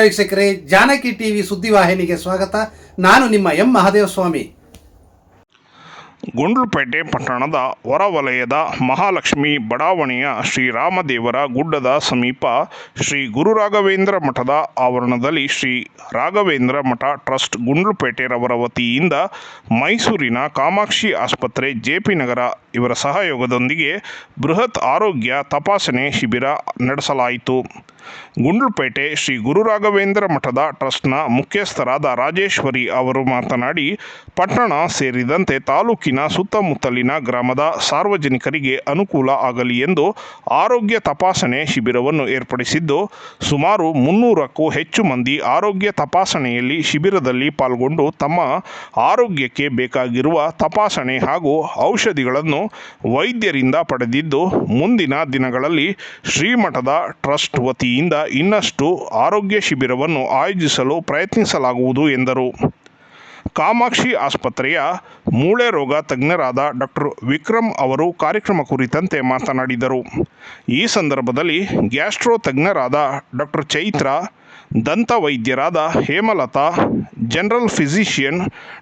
ವೀಕ್ಷಕರೇ, ಜಾನಕಿ ಟಿವಿ ಸುದ್ದಿವಾಹಿನಿಗೆ ಸ್ವಾಗತ. ನಾನು ನಿಮ್ಮ ಎಂ ಮಹಾದೇವಸ್ವಾಮಿ. ಗುಂಡ್ಲುಪೇಟೆ ಪಟ್ಟಣದ ಹೊರವಲಯದ ಮಹಾಲಕ್ಷ್ಮಿ ಬಡಾವಣೆಯ ಶ್ರೀರಾಮದೇವರ ಗುಡ್ಡದ ಸಮೀಪ ಶ್ರೀ ಗುರು ರಾಘವೇಂದ್ರ ಮಠದ ಆವರಣದಲ್ಲಿ ಶ್ರೀ ರಾಘವೇಂದ್ರ ಮಠ ಟ್ರಸ್ಟ್ ಗುಂಡ್ಲುಪೇಟೆರವರ ವತಿಯಿಂದ ಮೈಸೂರಿನ ಕಾಮಾಕ್ಷಿ ಆಸ್ಪತ್ರೆ ಜೆಪಿ ನಗರ ಇವರ ಸಹಯೋಗದೊಂದಿಗೆ ಬೃಹತ್ ಆರೋಗ್ಯ ತಪಾಸಣೆ ಶಿಬಿರ ನಡೆಸಲಾಯಿತು. ಗುಂಡ್ಲುಪೇಟೆ ಶ್ರೀ ಗುರುರಾಘವೇಂದ್ರ ಮಠದ ಟ್ರಸ್ಟ್ನ ಮುಖ್ಯಸ್ಥರಾದ ರಾಜೇಶ್ವರಿ ಅವರು ಮಾತನಾಡಿ, ಪಟ್ಟಣ ಸೇರಿದಂತೆ ತಾಲೂಕಿನ ಸುತ್ತಮುತ್ತಲಿನ ಗ್ರಾಮದ ಸಾರ್ವಜನಿಕರಿಗೆ ಅನುಕೂಲ ಆಗಲಿ ಎಂದು ಆರೋಗ್ಯ ತಪಾಸಣೆ ಶಿಬಿರವನ್ನು ಏರ್ಪಡಿಸಿದ್ದು, ಸುಮಾರು ಮುನ್ನೂರಕ್ಕೂ ಹೆಚ್ಚು ಮಂದಿ ಆರೋಗ್ಯ ತಪಾಸಣೆಯಲ್ಲಿ ಶಿಬಿರದಲ್ಲಿ ಪಾಲ್ಗೊಂಡು ತಮ್ಮ ಆರೋಗ್ಯಕ್ಕೆ ಬೇಕಾಗಿರುವ ತಪಾಸಣೆ ಹಾಗೂ ಔಷಧಿಗಳನ್ನು ವೈದ್ಯರಿಂದ ಪಡೆದಿದ್ದು ಮುಂದಿನ ದಿನಗಳಲ್ಲಿ ಶ್ರೀಮಠದ ಟ್ರಸ್ಟ್ ವತಿಯಿಂದ ಇನ್ನಷ್ಟು ಆರೋಗ್ಯ ಶಿಬಿರವನ್ನು ಆಯೋಜಿಸಲು ಪ್ರಯತ್ನಿಸಲಾಗುವುದು ಎಂದರು. ಕಾಮಾಕ್ಷಿ ಆಸ್ಪತ್ರೆಯ ಮೂಳೆ ರೋಗ ತಜ್ಞರಾದ ಡಾಕ್ಟರ್ ವಿಕ್ರಮ್ ಅವರು ಕಾರ್ಯಕ್ರಮ ಕುರಿತಂತೆ ಮಾತನಾಡಿದರು. ಈ ಸಂದರ್ಭದಲ್ಲಿ ಗ್ಯಾಸ್ಟ್ರೋ ತಜ್ಞರಾದ ಡಾಕ್ಟರ್ ಚೈತ್ರ, ದಂತ ವೈದ್ಯರಾದ Hemalatha, general physician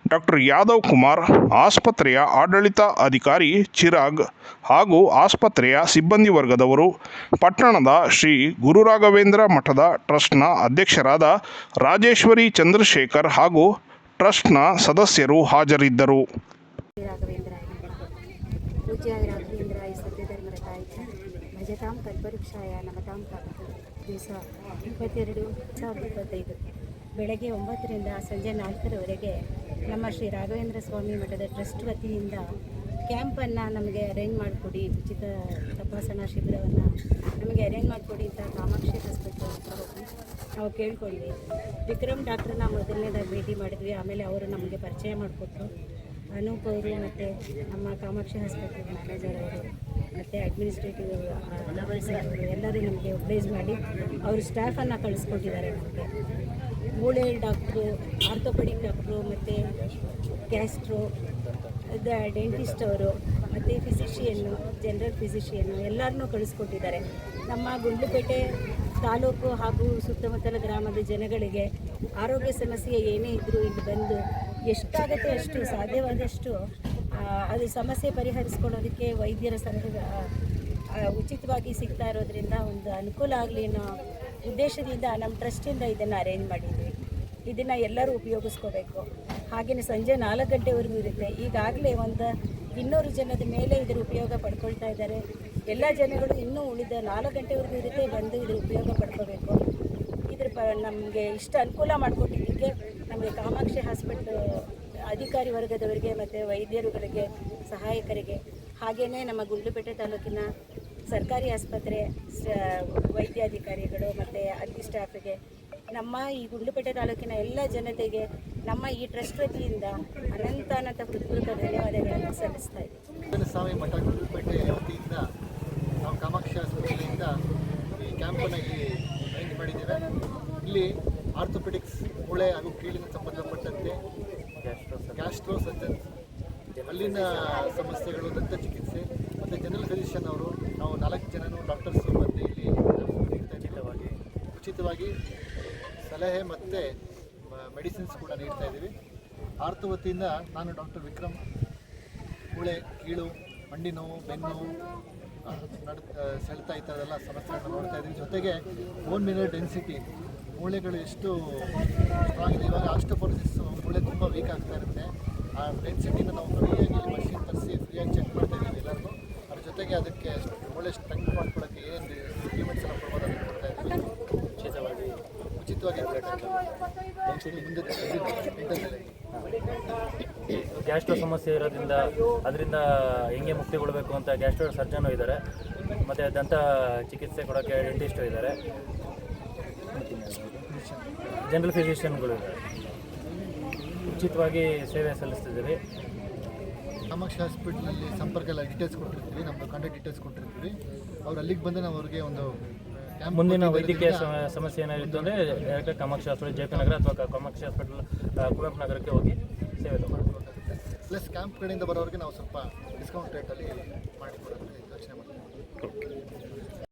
doctor Yadav Kumar, ಆಸ್ಪತ್ರೆಯ ಆಡಳಿತ ಅಧಿಕಾರಿ ಚಿರಾಗ್ ಹಾಗೂ ಆಸ್ಪತ್ರೆಯ ಸಿಬ್ಬಂದಿ ವರ್ಗದವರು, ಪಟ್ಟಣದ ಶ್ರೀ ಗುರುರಾಘವೇಂದ್ರ ಮಠದ ಟ್ರಸ್ಟ್ನ ಅಧ್ಯಕ್ಷರಾದ ರಾಜೇಶ್ವರಿ ಚಂದ್ರಶೇಖರ್ ಹಾಗೂ ಟ್ರಸ್ಟ್ನ ಸದಸ್ಯರು ಹಾಜರಿದ್ದರು. ದಿವಸ ಇಪ್ಪತ್ತೆರಡು ಸಾವಿರದ ಬೆಳಗ್ಗೆ ಒಂಬತ್ತರಿಂದ ಸಂಜೆ ನಾಲ್ಕರವರೆಗೆ ನಮ್ಮ ಶ್ರೀ ರಾಘವೇಂದ್ರ ಸ್ವಾಮಿ ಮಠದ ಟ್ರಸ್ಟ್ ವತಿಯಿಂದ ಕ್ಯಾಂಪನ್ನು ನಮಗೆ ಅರೇಂಜ್ ಮಾಡಿಕೊಡಿ, ಉಚಿತ ತಪಾಸಣಾ ಶಿಬಿರವನ್ನು ನಮಗೆ ಅರೇಂಜ್ ಮಾಡಿಕೊಡಿ ಅಂತ ಕಾಮಾಕ್ಷಿ ಹಾಸ್ಪಿಟಲ್ ನಾವು ಕೇಳ್ಕೊಂಡ್ವಿ. ವಿಕ್ರಮ್ ಡಾಕ್ಟ್ರನ್ನ ಮೊದಲನೇದಾಗಿ ಭೇಟಿ ಮಾಡಿದ್ವಿ. ಆಮೇಲೆ ಅವರು ನಮಗೆ ಪರಿಚಯ ಮಾಡಿಕೊಟ್ರು. ಅನೂಪ್ ಅವರು ಮತ್ತು ನಮ್ಮ ಕಾಮಾಕ್ಷಿ ಹಾಸ್ಪಿಟಲ್ ಮ್ಯಾನೇಜರ್ ಅವರು ಮತ್ತು ಅಡ್ಮಿನಿಸ್ಟ್ರೇಟಿವ್ ಎಲ್ಲರೂ ನಮಗೆ ಒಬ್ಲೈಸ್ ಮಾಡಿ ಅವರು ಸ್ಟಾಫನ್ನು ಕಳಿಸ್ಕೊಟ್ಟಿದ್ದಾರೆ ನಮಗೆ. ಮೂಳೆ ಡಾಕ್ಟ್ರು, ಆರ್ಥೋಪೆಡಿಕ್ ಡಾಕ್ಟ್ರು ಮತ್ತು ಗ್ಯಾಸ್ಟ್ರೋ ಡೆಂಟಿಸ್ಟ್ ಅವರು ಮತ್ತು ಫಿಸಿಷಿಯನ್ನು, ಜನರಲ್ ಫಿಸಿಷಿಯನ್ನು ಎಲ್ಲರನ್ನೂ ಕಳಿಸ್ಕೊಟ್ಟಿದ್ದಾರೆ. ನಮ್ಮ ಗುಂಡ್ಲುಪೇಟೆ ತಾಲೂಕು ಹಾಗೂ ಸುತ್ತಮುತ್ತಲ ಗ್ರಾಮದ ಜನಗಳಿಗೆ ಆರೋಗ್ಯ ಸಮಸ್ಯೆ ಏನೇ ಇದ್ದರೂ ಇಲ್ಲಿ ಬಂದು ಎಷ್ಟಾಗುತ್ತೆ ಅಷ್ಟು ಸಾಧ್ಯವಾದಷ್ಟು ಅದು ಸಮಸ್ಯೆ ಪರಿಹರಿಸ್ಕೊಳ್ಳೋದಕ್ಕೆ ವೈದ್ಯರ ಸಲಹೆ ಉಚಿತವಾಗಿ ಸಿಗ್ತಾ ಇರೋದ್ರಿಂದ ಒಂದು ಅನುಕೂಲ ಆಗಲಿ ಅನ್ನೋ ಉದ್ದೇಶದಿಂದ ನಮ್ಮ ಟ್ರಸ್ಟಿಂದ ಇದನ್ನು ಅರೇಂಜ್ ಮಾಡಿದ್ವಿ. ಇದನ್ನು ಎಲ್ಲರೂ ಉಪಯೋಗಿಸ್ಕೋಬೇಕು. ಹಾಗೆಯೇ ಸಂಜೆ ನಾಲ್ಕು ಗಂಟೆವರೆಗೂ ಇರುತ್ತೆ. ಈಗಾಗಲೇ ಒಂದು ಇನ್ನೂರು ಜನದ ಮೇಲೆ ಇದರ ಉಪಯೋಗ ಪಡ್ಕೊಳ್ತಾ ಇದ್ದಾರೆ. ಎಲ್ಲ ಜನಗಳು ಇನ್ನೂ ಉಳಿದ ನಾಲ್ಕು ಗಂಟೆವರೆಗೂ ಇದಕ್ಕೆ ಬಂದು ಇದ್ರ ಉಪಯೋಗ ಪಡ್ಕೋಬೇಕು. ಇದ್ರ ಪ, ನಮಗೆ ಇಷ್ಟು ಅನುಕೂಲ ಮಾಡಿಕೊಟ್ಟಿದ್ದಕ್ಕೆ ನಮಗೆ ಕಾಮಾಕ್ಷಿ ಹಾಸ್ಪಿಟ್ಲ್ ಅಧಿಕಾರಿ ವರ್ಗದವರಿಗೆ ಮತ್ತು ವೈದ್ಯರುಗಳಿಗೆ, ಸಹಾಯಕರಿಗೆ ಹಾಗೆಯೇ ನಮ್ಮ ಗುಂಡ್ಲುಪೇಟೆ ತಾಲೂಕಿನ ಸರ್ಕಾರಿ ಆಸ್ಪತ್ರೆ, ಸ, ವೈದ್ಯಾಧಿಕಾರಿಗಳು ಮತ್ತು ಅಲ್ಲಿ ಸ್ಟಾಫಿಗೆ, ನಮ್ಮ ಈ ಗುಂಡ್ಲುಪೇಟೆ ತಾಲೂಕಿನ ಎಲ್ಲ ಜನತೆಗೆ ನಮ್ಮ ಈ ಟ್ರಸ್ಟ್ ವತಿಯಿಂದ ಅನಂತ ಅನಂತ ಧನ್ಯವಾದಗಳನ್ನು ಸಲ್ಲಿಸ್ತಾ ಇದ್ದೀವಿ ಸ್ವಾಮಿ ಮಠ ಗುಂಡ್ಲುಪೇಟೆ ವತಿಯಿಂದ ಕಾಮಾಕ್ಷಿ ಆಸ್ಪತ್ರೆಯಿಂದ ಈ ಕ್ಯಾಂಪನ್ನು ಇಲ್ಲಿ ಅರೇಂಜ್ ಮಾಡಿದ್ದೇವೆ. ಇಲ್ಲಿ ಆರ್ಥೋಪೆಡಿಕ್ಸ್ ಮೂಳೆ ಹಾಗೂ ಕೀಳಿನ ಸಂಬಂಧಪಟ್ಟಂತೆ ಗ್ಯಾಸ್ಟ್ರೋ ಸರ್ಜನ್ ಅಲ್ಲಿನ ಸಮಸ್ಯೆಗಳು ದಂತ ಚಿಕಿತ್ಸೆ ಮತ್ತು ಜನರಲ್ ಫಿಸಿಷಿಯನ್ ಅವರು ನಾವು ನಾಲ್ಕು ಜನನು ಡಾಕ್ಟರ್ಸ್ ಬಂದು ಇಲ್ಲಿ ಖಂಡಿತವಾಗಿ ಉಚಿತವಾಗಿ ಸಲಹೆ ಮತ್ತು ಮೆಡಿಸಿನ್ಸ್ ಕೂಡ ನೀಡ್ತಾ ಇದ್ದೀವಿ. ಆರ್ತು ವತಿಯಿಂದ ನಾನು ಡಾಕ್ಟರ್ ವಿಕ್ರಮ್, ಮೂಳೆ, ಕೀಳು ಮಂಡಿ ನೋವು ಬೆನ್ನು ಸೆಳೆತ ಈ ಥರದೆಲ್ಲ ಸಮಸ್ಯೆಗಳನ್ನ ನೋಡ್ತಾ ಇದ್ದೀವಿ ಜೊತೆಗೆ ಬೋನ್ ಮಿನರ್ ಡೆನ್ಸಿಟಿ ಮೂಳೆಗಳು ಎಷ್ಟು ಸ್ಟ್ರಾಂಗ್ ಇದೆ. ಇವಾಗ ಆಸ್ಟೋಪೋರೋಸಿಸ್ ಮೂಳೆ ತುಂಬ ವೀಕ್ ಆಗ್ತಾ ಇರುತ್ತೆ. ಆ ಡೆನ್ಸಿಟಿನ ನಾವು ಫ್ರೀಯಾಗಿ ಮಷಿನ್ ತರಿಸಿ ಫ್ರೀಯಾಗಿ ಚೆಕ್ ಮಾಡ್ತಾ ಇದ್ದೀವಿ ಎಲ್ಲರಿಗೂ. ಅದ್ರ ಜೊತೆಗೆ ಅದಕ್ಕೆ ಮೂಳೆ ಸ್ಟ್ರೆಂಗ್ ಮಾಡ್ಕೊಳ್ಳೋಕ್ಕೆ ಏನು ಟ್ರೀಟ್ಮೆಂಟ್ಸ್ ಎಲ್ಲ ಕೊಡ್ಬೋದು ಅದನ್ನು ಕೊಡ್ತಾ ಇದ್ದೀವಿ. ಉಚಿತವಾಗಿ ಉಚಿತವಾಗಿ ಡೆನ್ಸಿಟಿ ಮುಂದೆ. ಗ್ಯಾಸ್ಟ್ರೋ ಸಮಸ್ಯೆ ಇರೋದ್ರಿಂದ ಅದರಿಂದ ಹೆಂಗೆ ಮುಕ್ತಿಗೊಳ್ಬೇಕು ಅಂತ ಗ್ಯಾಸ್ಟ್ರೋ ಸರ್ಜನು ಇದ್ದಾರೆ. ಮತ್ತು ದಂತ ಚಿಕಿತ್ಸೆ ಕೊಡೋಕ್ಕೆ ಡೆಂಟಿಸ್ಟು ಇದ್ದಾರೆ. ಜನರಲ್ ಫಿಸಿಷಿಯನ್ಗಳು ಇದ್ದಾರೆ. ಉಚಿತವಾಗಿ ಸೇವೆ ಸಲ್ಲಿಸ್ತಿದ್ದೀವಿ. ಕಾಮಾಕ್ಷಿ ಹಾಸ್ಪಿಟ್ಲಲ್ಲಿ ಸಂಪರ್ಕ ಎಲ್ಲ ಡೀಟೇಲ್ಸ್ ಕೊಟ್ಟಿರ್ತೀವಿ. ನಮ್ಮದು ಕಾಂಟ್ಯಾಕ್ಟ್ ಡೀಟೇಲ್ಸ್ ಕೊಟ್ಟಿರ್ತೀವಿ. ಅವ್ರು ಅಲ್ಲಿಗೆ ಬಂದು ನಾವು ಅವ್ರಿಗೆ ಒಂದು ಮುಂದಿನ ವೈದ್ಯಕೀಯ ಸಮಸ್ಯೆ ಏನಾಗಿತ್ತು ಅಂದರೆ direct Kamakshi hospital J P Nagar ಅಥವಾ ಕಾಮಾಕ್ಷಿ ಹಾಸ್ಪಿಟಲ್ ಕುವೆಂಪು ನಗರಕ್ಕೆ ಹೋಗಿ ಸೇವೆ ತಗೊಳ್ತೀವಿ ಪ್ಲಸ್ ಕ್ಯಾಂಪ್ ಕಡೆಯಿಂದ ಬರೋರಿಗೆ ನಾವು ಸ್ವಲ್ಪ ಡಿಸ್ಕೌಂಟ್ ರೇಟಲ್ಲಿ ಮಾಡಿ ಕೊಡೋಕ್ಕೆ ಯೋಚನೆ ಮಾಡ್ತೀವಿ